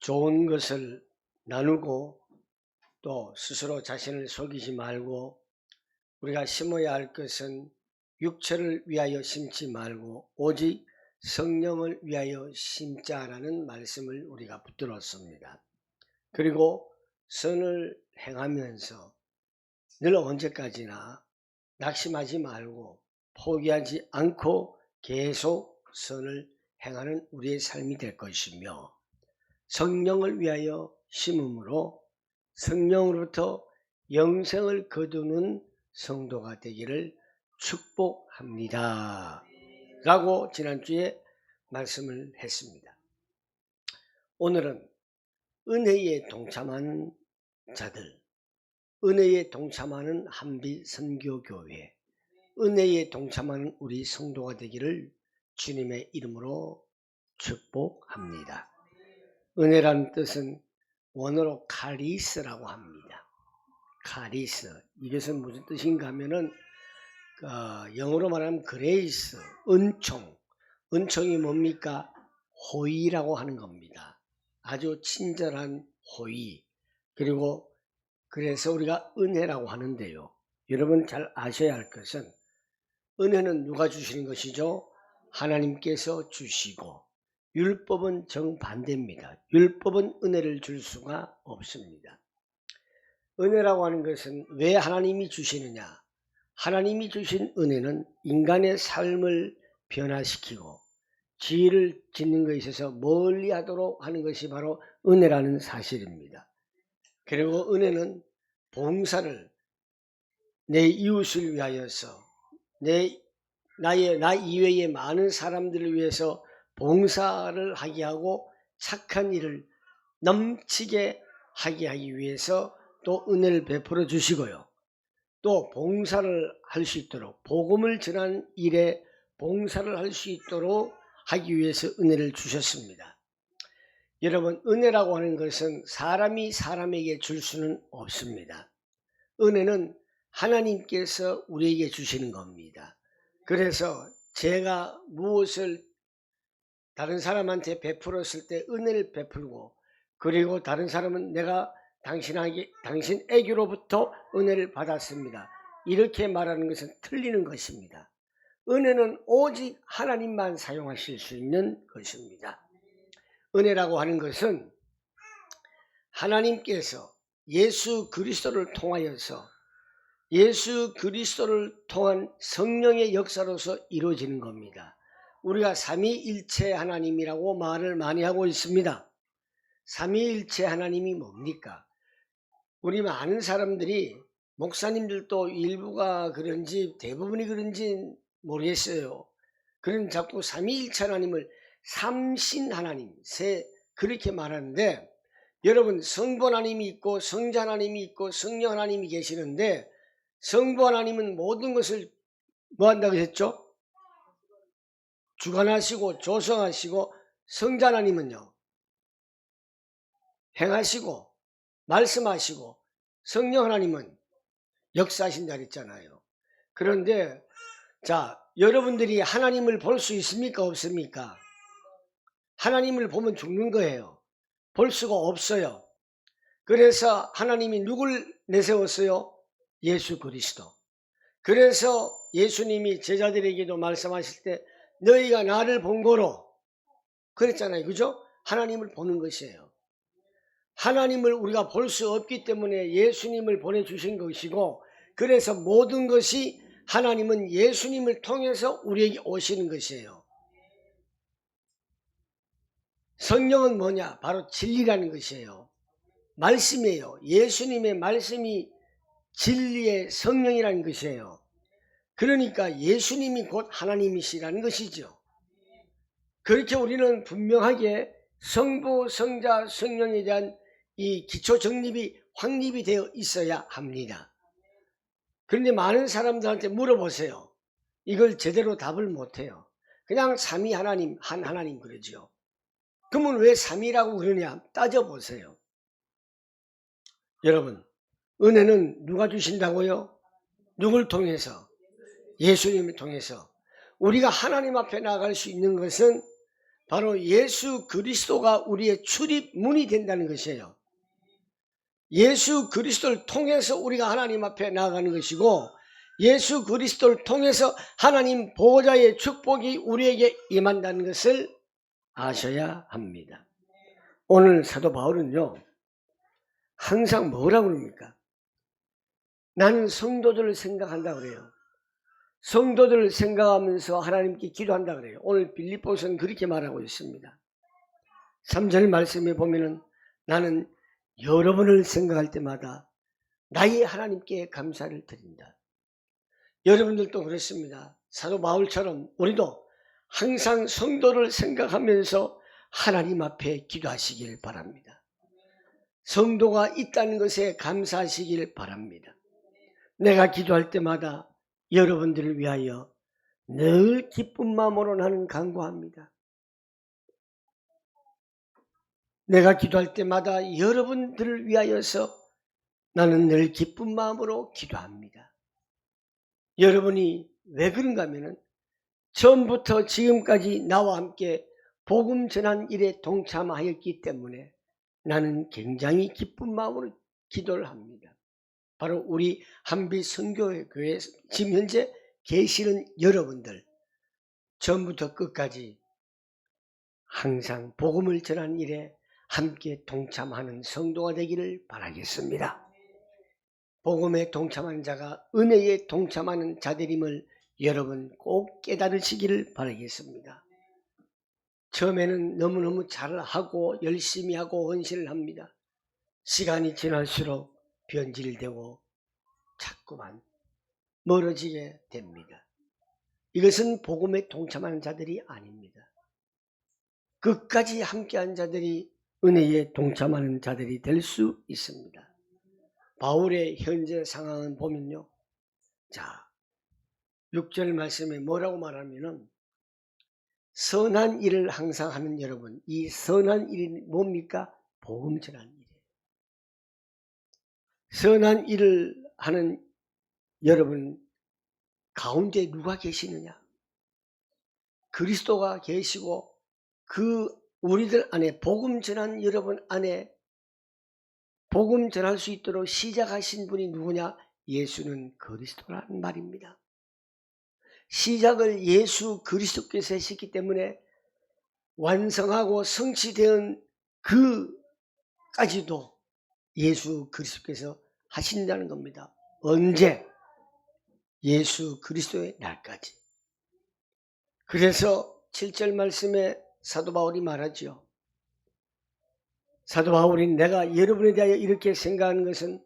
좋은 것을 나누고 또 스스로 자신을 속이지 말고 우리가 심어야 할 것은 육체를 위하여 심지 말고 오직 성령을 위하여 심자라는 말씀을 우리가 붙들었습니다. 그리고 선을 행하면서 늘 언제까지나 낙심하지 말고 포기하지 않고 계속 선을 행하는 우리의 삶이 될 것이며 성령을 위하여 심음으로 성령으로부터 영생을 거두는 성도가 되기를 축복합니다. 라고 지난주에 말씀을 했습니다. 오늘은 은혜에 동참하는 자들, 은혜에 동참하는 한빛 선교교회, 은혜에 동참하는 우리 성도가 되기를 주님의 이름으로 축복합니다. 은혜라는 뜻은 원어로 카리스라고 합니다. 카리스. 이것은 무슨 뜻인가 하면은 어, 영어로 말하면 그레이스, 은총. 은총이 뭡니까? 호의라고 하는 겁니다. 아주 친절한 호의. 그리고 그래서 우리가 은혜라고 하는데요. 여러분 잘 아셔야 할 것은 은혜는 누가 주시는 것이죠? 하나님께서 주시고 율법은 정반대입니다. 율법은 은혜를 줄 수가 없습니다. 은혜라고 하는 것은 왜 하나님이 주시느냐? 하나님이 주신 은혜는 인간의 삶을 변화시키고 지혜를 짓는 것에 있어서 멀리 하도록 하는 것이 바로 은혜라는 사실입니다. 그리고 은혜는 봉사를 내 이웃을 위하여서 내 나의 나 이외의 많은 사람들을 위해서 봉사를 하게 하고 착한 일을 넘치게 하게 하기 위해서 또 은혜를 베풀어 주시고요. 또 봉사를 할 수 있도록 복음을 전하는 일에 봉사를 할 수 있도록 하기 위해서 은혜를 주셨습니다. 여러분 은혜라고 하는 것은 사람이 사람에게 줄 수는 없습니다. 은혜는 하나님께서 우리에게 주시는 겁니다. 그래서 제가 무엇을 다른 사람한테 베풀었을 때 은혜를 베풀고 그리고 다른 사람은 내가 당신에게 당신에게로부터 은혜를 받았습니다. 이렇게 말하는 것은 틀리는 것입니다. 은혜는 오직 하나님만 사용하실 수 있는 것입니다. 은혜라고 하는 것은 하나님께서 예수 그리스도를 통하여서 예수 그리스도를 통한 성령의 역사로서 이루어지는 겁니다. 우리가 삼위일체 하나님이라고 말을 많이 하고 있습니다. 삼위일체 하나님이 뭡니까? 우리 많은 사람들이 목사님들도 일부가 그런지 대부분이 그런지 모르겠어요. 그런 자꾸 삼위일체 하나님을 삼신 하나님, 세 그렇게 말하는데 여러분 성부 하나님이 있고 성자 하나님이 있고 성령 하나님이 계시는데 성부 하나님은 모든 것을 뭐 한다고 했죠? 주관하시고 조성하시고 성자 하나님은요 행하시고 말씀하시고 성령 하나님은 역사하신다 그랬잖아요. 그런데 자 여러분들이 하나님을 볼 수 있습니까 없습니까? 하나님을 보면 죽는 거예요. 볼 수가 없어요. 그래서 하나님이 누굴 내세웠어요? 예수 그리스도. 그래서 예수님이 제자들에게도 말씀하실 때 너희가 나를 본 거로 그랬잖아요. 그죠? 하나님을 보는 것이에요. 하나님을 우리가 볼 수 없기 때문에 예수님을 보내주신 것이고 그래서 모든 것이 하나님은 예수님을 통해서 우리에게 오시는 것이에요. 성령은 뭐냐? 바로 진리라는 것이에요. 말씀이에요. 예수님의 말씀이 진리의 성령이라는 것이에요. 그러니까 예수님이 곧 하나님이시라는 것이죠. 그렇게 우리는 분명하게 성부, 성자, 성령에 대한 이 기초 정립이 확립이 되어 있어야 합니다. 그런데 많은 사람들한테 물어보세요. 이걸 제대로 답을 못해요. 그냥 삼위 하나님, 한 하나님 그러죠. 그러면 왜 삼위라고 그러냐 따져보세요. 여러분 은혜는 누가 주신다고요? 누굴 통해서? 예수님을 통해서. 우리가 하나님 앞에 나갈 수 있는 것은 바로 예수 그리스도가 우리의 출입문이 된다는 것이에요. 예수 그리스도를 통해서 우리가 하나님 앞에 나아가는 것이고 예수 그리스도를 통해서 하나님 보호자의 축복이 우리에게 임한다는 것을 아셔야 합니다. 오늘 사도 바울은요, 항상 뭐라고 그럽니까? 나는 성도들을 생각한다 그래요. 성도들을 생각하면서 하나님께 기도한다 그래요. 오늘 빌립보서는 그렇게 말하고 있습니다. 3절 말씀에 보면은 나는 여러분을 생각할 때마다 나의 하나님께 감사를 드린다. 여러분들도 그렇습니다. 사도 바울처럼 우리도 항상 성도를 생각하면서 하나님 앞에 기도하시길 바랍니다. 성도가 있다는 것에 감사하시길 바랍니다. 내가 기도할 때마다 여러분들을 위하여 늘 기쁜 마음으로 나는 간구합니다. 내가 기도할 때마다 여러분들을 위하여서 나는 늘 기쁜 마음으로 기도합니다. 여러분이 왜 그런가 하면은 처음부터 지금까지 나와 함께 복음 전한 일에 동참하였기 때문에 나는 굉장히 기쁜 마음으로 기도를 합니다. 바로 우리 한빛 선교회 교회 지금 현재 계시는 여러분들 처음부터 끝까지 항상 복음을 전한 일에 함께 동참하는 성도가 되기를 바라겠습니다. 복음에 동참하는 자가 은혜에 동참하는 자들임을 여러분 꼭 깨달으시기를 바라겠습니다. 처음에는 너무너무 잘하고 열심히 하고 헌신을 합니다. 시간이 지날수록 변질되고 자꾸만 멀어지게 됩니다. 이것은 복음에 동참하는 자들이 아닙니다. 끝까지 함께한 자들이 은혜에 동참하는 자들이 될 수 있습니다. 바울의 현재 상황은 보면요. 자, 6절 말씀에 뭐라고 말하면은 선한 일을 항상 하는 여러분, 이 선한 일이 뭡니까? 복음 전한 일이에요. 선한 일을 하는 여러분 가운데 누가 계시느냐? 그리스도가 계시고 그 우리들 안에 복음 전한 여러분 안에 복음 전할 수 있도록 시작하신 분이 누구냐? 예수는 그리스도라는 말입니다. 시작을 예수 그리스도께서 하셨기 때문에 완성하고 성취된 그까지도 예수 그리스도께서 하신다는 겁니다. 언제? 예수 그리스도의 날까지. 그래서 7절 말씀에 사도 바울이 말하지요. 사도 바울이 내가 여러분에 대하여 이렇게 생각하는 것은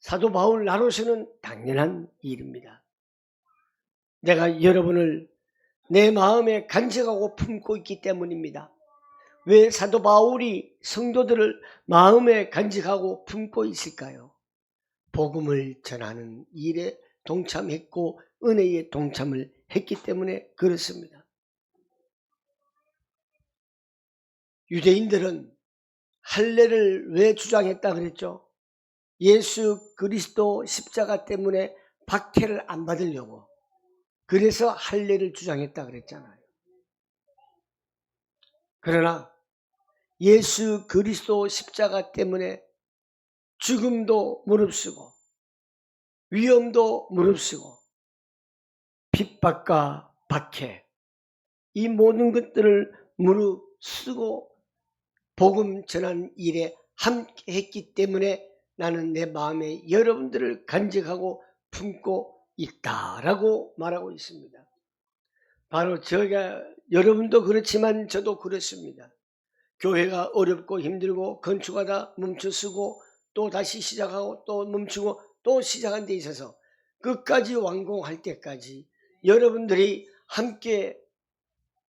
사도 바울 나로서는 당연한 일입니다. 내가 여러분을 내 마음에 간직하고 품고 있기 때문입니다. 왜 사도 바울이 성도들을 마음에 간직하고 품고 있을까요? 복음을 전하는 일에 동참했고 은혜에 동참을 했기 때문에 그렇습니다. 유대인들은 할례를 왜 주장했다 그랬죠? 예수 그리스도 십자가 때문에 박해를 안 받으려고 그래서 할례를 주장했다 그랬잖아요. 그러나 예수 그리스도 십자가 때문에 죽음도 무릅쓰고 위험도 무릅쓰고 핍박과 박해 이 모든 것들을 무릅쓰고 복음 전한 일에 함께 했기 때문에 나는 내 마음에 여러분들을 간직하고 품고 있다라고 말하고 있습니다. 바로 제가 여러분도 그렇지만 저도 그렇습니다. 교회가 어렵고 힘들고 건축하다 멈춰 쓰고 또 다시 시작하고 또 멈추고 또 시작한 데 있어서 끝까지 완공할 때까지 여러분들이 함께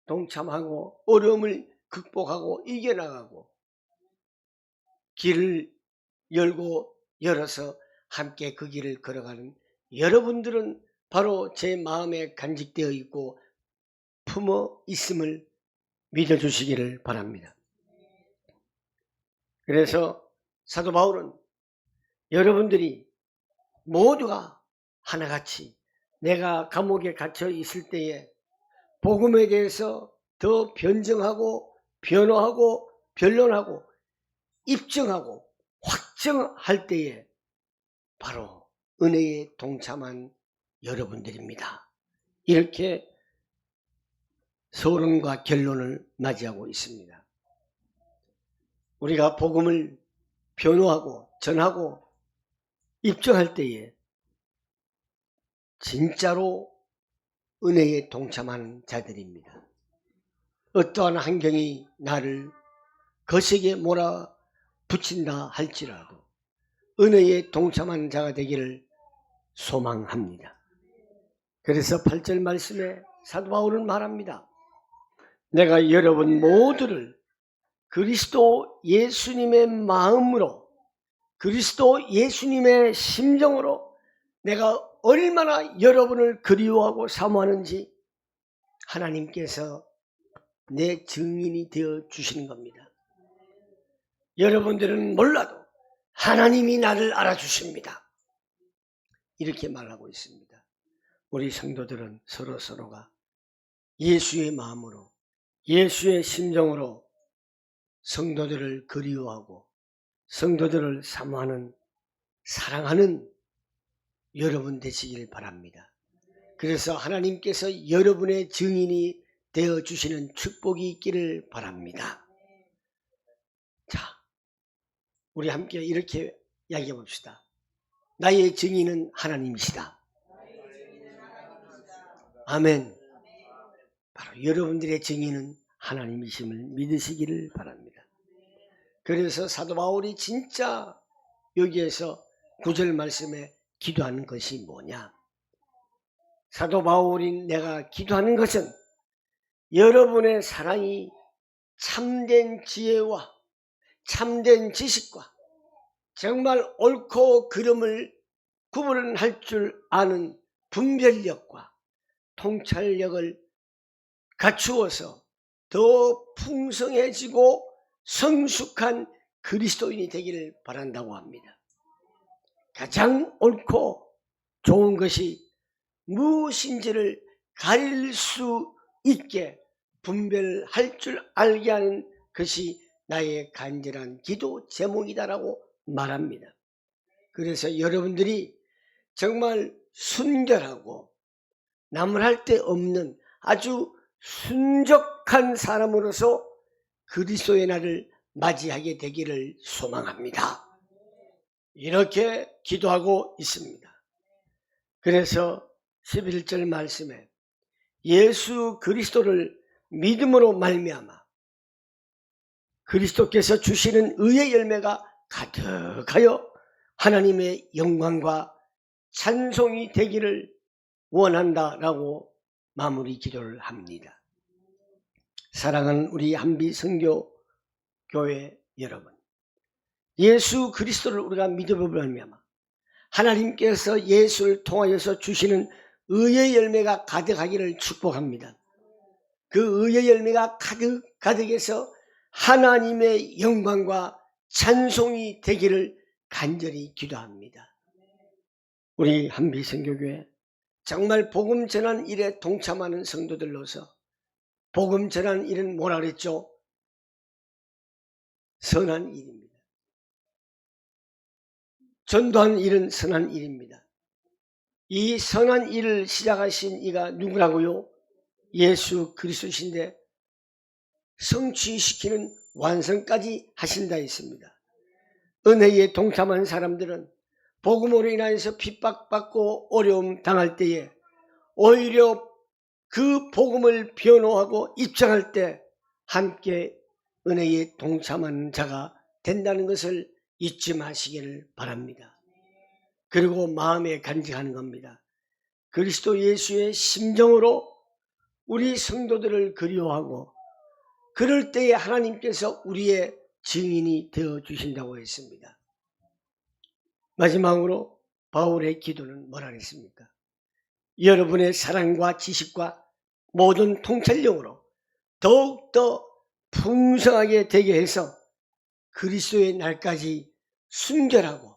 동참하고 어려움을 극복하고 이겨나가고 길을 열고 열어서 함께 그 길을 걸어가는 여러분들은 바로 제 마음에 간직되어 있고 품어 있음을 믿어주시기를 바랍니다. 그래서 사도 바울은 여러분들이 모두가 하나같이 내가 감옥에 갇혀 있을 때에 복음에 대해서 더 변증하고 변호하고 변론하고 입증하고 확정할 때에 바로 은혜에 동참한 여러분들입니다. 이렇게 서론과 결론을 맞이하고 있습니다. 우리가 복음을 변호하고 전하고 입증할 때에 진짜로 은혜에 동참하는 자들입니다. 어떠한 환경이 나를 거세게 몰아붙인다 할지라도 은혜에 동참하는 자가 되기를 소망합니다. 그래서 8절 말씀에 사도 바울은 말합니다. 내가 여러분 모두를 그리스도 예수님의 마음으로 그리스도 예수님의 심정으로 내가 얼마나 여러분을 그리워하고 사모하는지 하나님께서 내 증인이 되어 주시는 겁니다. 여러분들은 몰라도 하나님이 나를 알아주십니다. 이렇게 말하고 있습니다. 우리 성도들은 서로 서로가 예수의 마음으로 예수의 심정으로 성도들을 그리워하고 성도들을 사모하는 사랑하는 여러분 되시길 바랍니다. 그래서 하나님께서 여러분의 증인이 되어 주시는 축복이 있기를 바랍니다. 자, 우리 함께 이렇게 이야기해 봅시다. 나의 증인은 하나님이시다. 아멘. 바로 여러분들의 증인은 하나님이심을 믿으시기를 바랍니다. 그래서 사도 바울이 진짜 여기에서 구절 말씀에 기도하는 것이 뭐냐? 사도 바울이 내가 기도하는 것은 여러분의 사랑이 참된 지혜와 참된 지식과 정말 옳고 그름을 구분할 줄 아는 분별력과 통찰력을 갖추어서 더 풍성해지고 성숙한 그리스도인이 되기를 바란다고 합니다. 가장 옳고 좋은 것이 무엇인지를 가릴 수 있게 분별할 줄 알게 하는 것이 나의 간절한 기도 제목이다라고 말합니다. 그래서 여러분들이 정말 순결하고 나무랄 데 없는 아주 순적한 사람으로서 그리스도의 날을 맞이하게 되기를 소망합니다. 이렇게 기도하고 있습니다. 그래서 11절 말씀에 예수 그리스도를 믿음으로 말미암아 그리스도께서 주시는 의의 열매가 가득하여 하나님의 영광과 찬송이 되기를 원한다라고 마무리 기도를 합니다. 사랑하는 우리 한비 성교 교회 여러분, 예수 그리스도를 우리가 믿어보면 하나님께서 예수를 통하여서 주시는 의의 열매가 가득하기를 축복합니다. 그 의의 열매가 가득 가득해서 하나님의 영광과 찬송이 되기를 간절히 기도합니다. 우리 한비성교교회 정말 복음 전한 일에 동참하는 성도들로서 복음 전한 일은 뭐라 그랬죠? 선한 일입니다. 전도한 일은 선한 일입니다. 이 선한 일을 시작하신 이가 누구라고요? 예수 그리스도신데 성취시키는 완성까지 하신다 했습니다. 은혜에 동참한 사람들은 복음으로 인하여서 핍박받고 어려움 당할 때에 오히려 그 복음을 변호하고 입장할 때 함께 은혜에 동참하는 자가 된다는 것을 잊지 마시기를 바랍니다. 그리고 마음에 간직하는 겁니다. 그리스도 예수의 심정으로 우리 성도들을 그리워하고 그럴 때에 하나님께서 우리의 증인이 되어 주신다고 했습니다. 마지막으로 바울의 기도는 뭐라 했습니까? 여러분의 사랑과 지식과 모든 통찰력으로 더욱더 풍성하게 되게 해서 그리스도의 날까지 순결하고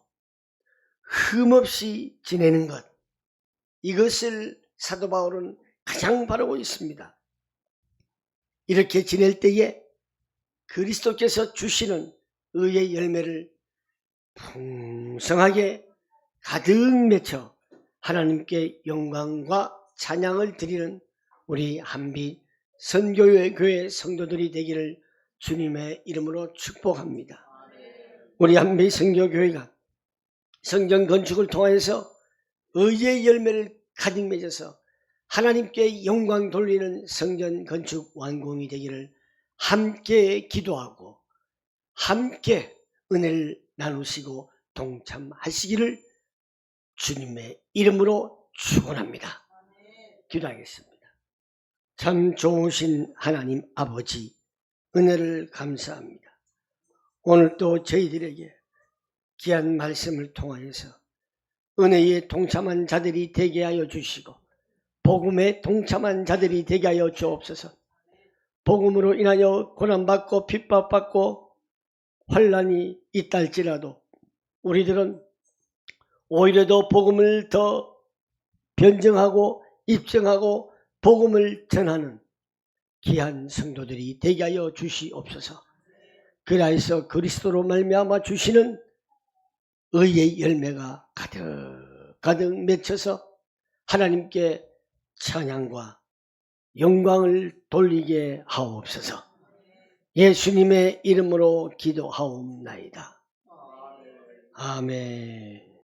흠없이 지내는 것 이것을 사도 바울은 가장 바라고 있습니다. 이렇게 지낼 때에 그리스도께서 주시는 의의 열매를 풍성하게 가득 맺혀 하나님께 영광과 찬양을 드리는 우리 한빛 선교회 교회 성도들이 되기를 주님의 이름으로 축복합니다. 우리 한빛 선교교회가 성전 건축을 통하여서 의의 열매를 가득 맺어서 하나님께 영광 돌리는 성전 건축 완공이 되기를 함께 기도하고 함께 은혜를 나누시고 동참하시기를 주님의 이름으로 축원합니다. 기도하겠습니다. 참 좋으신 하나님 아버지 은혜를 감사합니다. 오늘 또 저희들에게 귀한 말씀을 통하여서 은혜에 동참한 자들이 되게 하여 주시고 복음에 동참한 자들이 되게 하여 주옵소서. 복음으로 인하여 고난받고 핍박받고 환란이 있다 할지라도 우리들은 오히려 더 복음을 더 변증하고 입증하고 복음을 전하는 귀한 성도들이 되게 하여 주시옵소서. 그라해서 그리스도로 말미암아 주시는 의의 열매가 가득 가득 맺혀서 하나님께 찬양과 영광을 돌리게 하옵소서. 예수님의 이름으로 기도하옵나이다. 아멘.